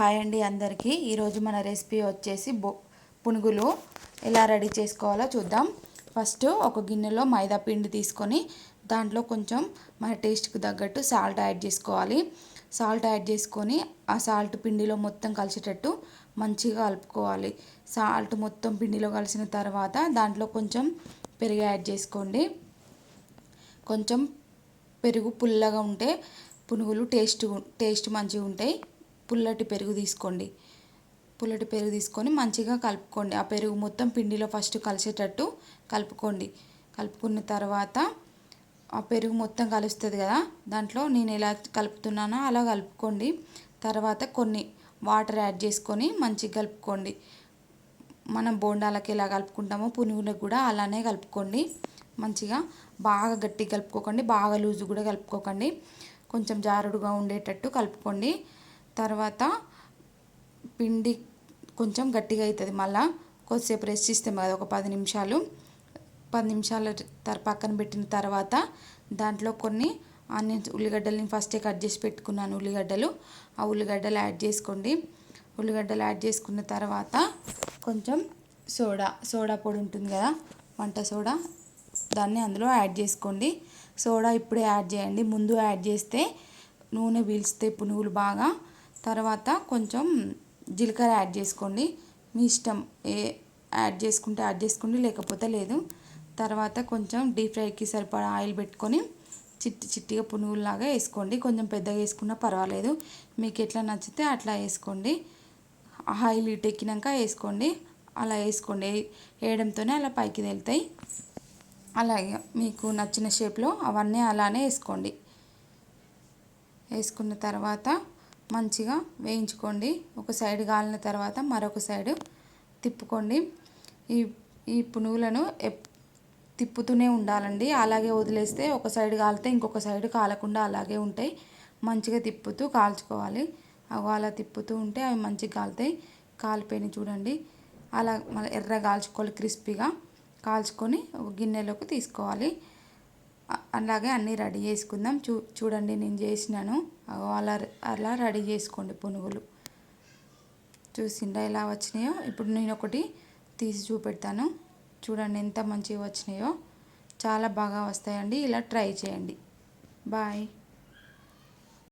Hi అండి అందరికీ ఈరోజు మన రెసిపీ వచ్చేసి బొ పునుగులు ఎలా రెడీ చేసుకోవాలో చూద్దాం. ఫస్ట్ ఒక గిన్నెలో మైదా పిండి తీసుకొని దాంట్లో కొంచెం మన టేస్ట్కి తగ్గట్టు సాల్ట్ యాడ్ చేసుకోవాలి. సాల్ట్ యాడ్ చేసుకొని ఆ సాల్ట్ పిండిలో మొత్తం కలిసేటట్టు మంచిగా కలుపుకోవాలి. సాల్ట్ మొత్తం పిండిలో కలిసిన తర్వాత దాంట్లో కొంచెం పెరుగు యాడ్ చేసుకోండి. కొంచెం పెరుగు పుల్లగా ఉంటే పునుగులు టేస్ట్ టేస్ట్ మంచిగా ఉంటాయి. పుల్లటి పెరుగు తీసుకోండి. పుల్లటి పెరుగు తీసుకొని మంచిగా కలుపుకోండి. ఆ పెరుగు మొత్తం పిండిలో ఫస్ట్ కలిసేటట్టు కలుపుకోండి. కలుపుకున్న తర్వాత ఆ పెరుగు మొత్తం కలుస్తుంది కదా దాంట్లో నేను ఎలా కలుపుతున్నానో అలా కలుపుకోండి. తర్వాత కొన్ని వాటర్ యాడ్ చేసుకొని మంచిగా కలుపుకోండి. మనం బోండాలకి ఎలా కలుపుకుంటామో పునుగులకు కూడా అలానే కలుపుకోండి. మంచిగా బాగా గట్టిగా కలుపుకోకండి. బాగా లూజు కూడా కలుపుకోకండి. కొంచెం జారుడుగా ఉండేటట్టు కలుపుకోండి. తర్వాత పిండి కొంచెం గట్టిగా అవుతుంది. మళ్ళీ కొద్దిసేపు రెస్ట్ ఇస్తాం కదా ఒక పది నిమిషాలు. పది నిమిషాలు తర పక్కన పెట్టిన తర్వాత దాంట్లో కొన్ని ఆనియన్స్ ఉల్లిగడ్డలని ఫస్టే కట్ చేసి పెట్టుకున్నాను ఉల్లిగడ్డలు. ఆ ఉల్లిగడ్డలు యాడ్ చేసుకోండి. ఉల్లిగడ్డలు యాడ్ చేసుకున్న తర్వాత కొంచెం సోడా సోడా పొడి ఉంటుంది కదా వంట సోడా దాన్ని అందులో యాడ్ చేసుకోండి. సోడా ఇప్పుడే యాడ్ చేయండి. ముందు యాడ్ చేస్తే నూనె పీల్స్తే పునుగులు బాగా తర్వాత కొంచెం జీలకర్ర యాడ్ చేసుకోండి. మీ ఇష్టం ఏ యాడ్ చేసుకుంటే యాడ్ చేసుకోండి లేకపోతే లేదు. తర్వాత కొంచెం డీప్ ఫ్రైకి సరిపడా ఆయిల్ పెట్టుకొని చిట్టి చిట్టిగా పునుగుల్లాగా వేసుకోండి. కొంచెం పెద్దగా వేసుకున్నా పర్వాలేదు. మీకు ఎట్లా నచ్చితే అట్లా వేసుకోండి. ఆయిల్ ఇటు ఎక్కినాక వేసుకోండి. అలా వేసుకోండి. వేయడంతోనే అలా పైకి తేలుతాయి. అలాగే మీకు నచ్చిన షేప్లో అవన్నీ అలానే వేసుకోండి. వేసుకున్న తర్వాత మంచిగా వేయించుకోండి. ఒక సైడ్ కాలిన తర్వాత మరొక సైడు తిప్పుకోండి. ఈ ఈ పునుగులను తిప్పుతూనే ఉండాలండి. అలాగే వదిలేస్తే ఒక సైడ్ కాలితే ఇంకొక సైడ్ కాలకుండా అలాగే ఉంటాయి. మంచిగా తిప్పుతూ కాల్చుకోవాలి. అలా తిప్పుతూ ఉంటే అవి మంచిగా కాలుతాయి. కాలిపోయినాయి చూడండి. అలా మళ్ళీ ఎర్ర కాల్చుకోవాలి క్రిస్పీగా. కాల్చుకొని ఒక గిన్నెలోకి తీసుకోవాలి. అలాగే అన్నీ రెడీ చేసుకుందాం. చూ చూడండి నేను చేసినాను. అలా అలా రెడీ చేసుకోండి పునుగులు. చూసిండా ఎలా వచ్చినాయో? ఇప్పుడు నేను ఒకటి తీసి చూపెడతాను. చూడండి ఎంత మంచిగా వచ్చినాయో. చాలా బాగా వస్తాయండి. ఇలా ట్రై చేయండి. బాయ్.